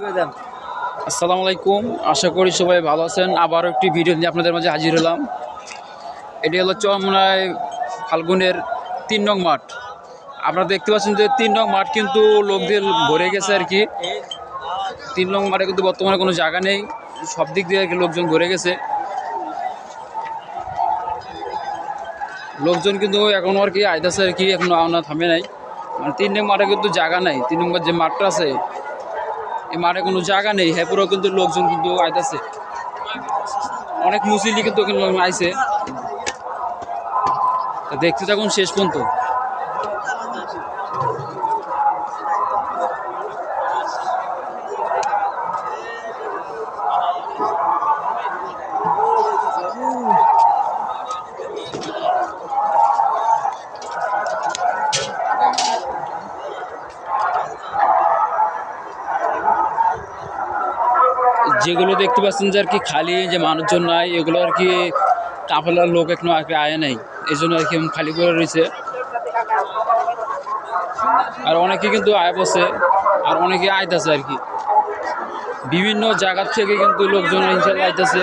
আসসালামু আলাইকুম। আশা করি সবাই ভালো আছেন। আবারও একটি ভিডিও নিয়ে আপনাদের মাঝে হাজির হলাম। এটি হলো চরমনায় ফাল্গুনের তিন নং মাঠ। আপনারা দেখতে পাচ্ছেন যে তিন নং মাঠ কিন্তু লোকদের ভরে গেছে আর কি। তিন নং মাঠে কিন্তু বর্তমানে কোনো জায়গা নেই। সব দিক দিয়ে আর কি লোকজন ভরে গেছে। লোকজন কিন্তু এখনও আর কি আইতাছে আর কি, এখনও আওনা থামে নাই। মানে তিন নং মাঠে কিন্তু জায়গা নাই। তিন নম্বর যে মাঠটা আছে এই মাঠে কোনো জায়গা নেই হ্যাঁ পুরো কিন্তু লোকজন কিন্তু আইতাছে। অনেক মুসিলি কিন্তু তা দেখতে থাকুন শেষ পর্যন্ত। যেগুলো দেখতে পাচ্ছেন যে আর কি খালি, যে মানুষজন নাই, এগুলো আর কি কাফেলার লোক এখনও আর কি আয় নাই। এই জন্য আর কি খালি করে রয়েছে। আর অনেকে কিন্তু আয় বসে আর অনেকে আইতাছে আর কি। বিভিন্ন জায়গার থেকে কিন্তু লোকজন ইনশাল্লাহ আইতাছে।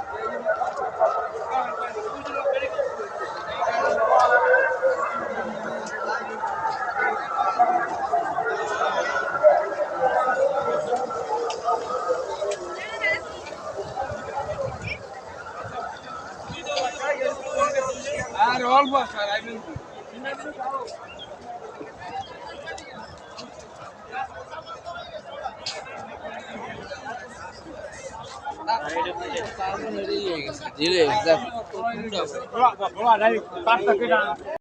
আর অল্প স্যার আইবেন দিলে